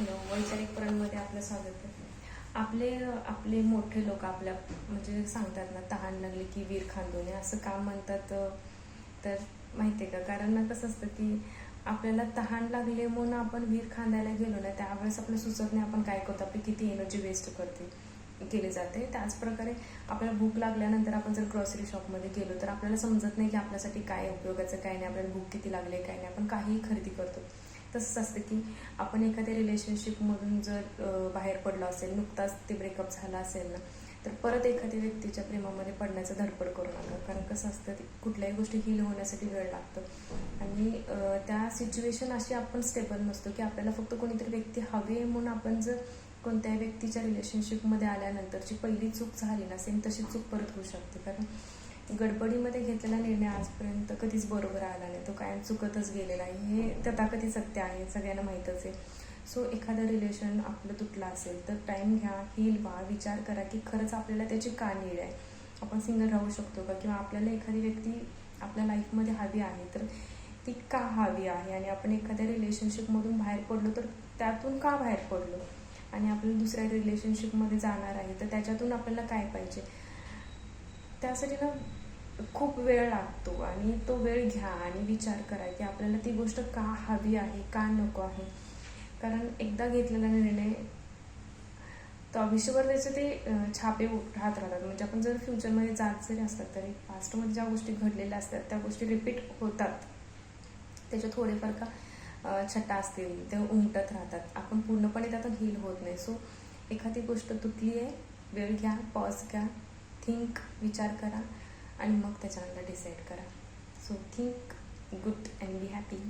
Hello वैचारिक प्रणमध्ये आपलं स्वागत आहे. आपले आपले मोठे लोक आपल्या म्हणजे सांगतात ना तहान लागली की वीर खांदोने असं का म्हणतात तर माहिती आहे का? कारण ना कसं असतं की आपल्याला तहान लागले म्हणून आपण वीर खांदायला गेलो ना त्यावेळेस आपलं सुचत नाही आपण काय करतो आपली किती एनर्जी वेस्ट करते केली जाते. त्याचप्रकारे आपल्याला भूक लागल्यानंतर आपण जर ग्रॉसरी शॉपमध्ये गेलो तर आपल्याला समजत नाही की आपल्यासाठी काय उपयोगाचं काय नाही आपल्याला भूक किती लागली काय नाही आपण काहीही खरेदी करतो. तसंच असतं की आपण एखाद्या रिलेशनशिपमधून जर बाहेर पडलो असेल नुकताच ते ब्रेकअप झाला असेल ना तर परत एखाद्या व्यक्तीच्या प्रेमामध्ये पडण्याचं धडपड करू नका. कारण कसं असतं ते कुठल्याही गोष्टी हील होण्यासाठी वेळ लागतो. आणि त्या सिच्युएशन अशी आपण स्टेबल नसतो की आपल्याला फक्त कोणीतरी व्यक्ती हवी आहे म्हणून आपण जर कोणत्याही व्यक्तीच्या रिलेशनशिपमध्ये आल्यानंतरची पहिली चूक झाली ना सेम तशी चूक परत होऊ शकते. कारण गडबडीमध्ये घेतलेला निर्णय आजपर्यंत कधीच बरोबर आला नाही. तो कायम चुकतच गेलेला आहे. हे तथाकथित सत्य आहे. सगळ्यांना माहीतच आहे. सो एखादं रिलेशन आपलं तुटलं असेल तर टाईम घ्या हील व्हा. विचार करा की खरंच आपल्याला त्याची का नीड आहे? आपण सिंगल राहू शकतो का? किंवा आपल्याला एखादी व्यक्ती आपल्या लाईफमध्ये हवी आहे तर ती का हवी आहे? आणि आपण एखाद्या रिलेशनशिपमधून बाहेर पडलो तर त्यातून का बाहेर पडलो? आणि आपल्याला दुसऱ्या रिलेशनशिपमध्ये जाणार आहे तर त्याच्यातून आपल्याला काय पाहिजे? त्यासाठी ना खूप वेळ लागतो आणि तो वेळ घ्या आणि विचार करा की आपल्याला ती गोष्ट का हवी आहे का नको आहे. कारण एकदा घेतलेला निर्णय तो आयुष्यभर त्याचे ते छापे राहत राहतात. म्हणजे आपण जर फ्युचरमध्ये जात जरी असतात तरी पास्टमध्ये ज्या गोष्टी घडलेल्या असतात त्या गोष्टी रिपीट होतात. त्याचे थोडेफार का छटा असतील ते उमटत राहतात. आपण पूर्णपणे त्यातून हील होत नाही. सो एखादी गोष्ट तुटली आहे वेळ घ्या पॉज घ्या थिंक विचार करा. आणि मग त्याच्यानंतर डिसाईड करा. So think good and be happy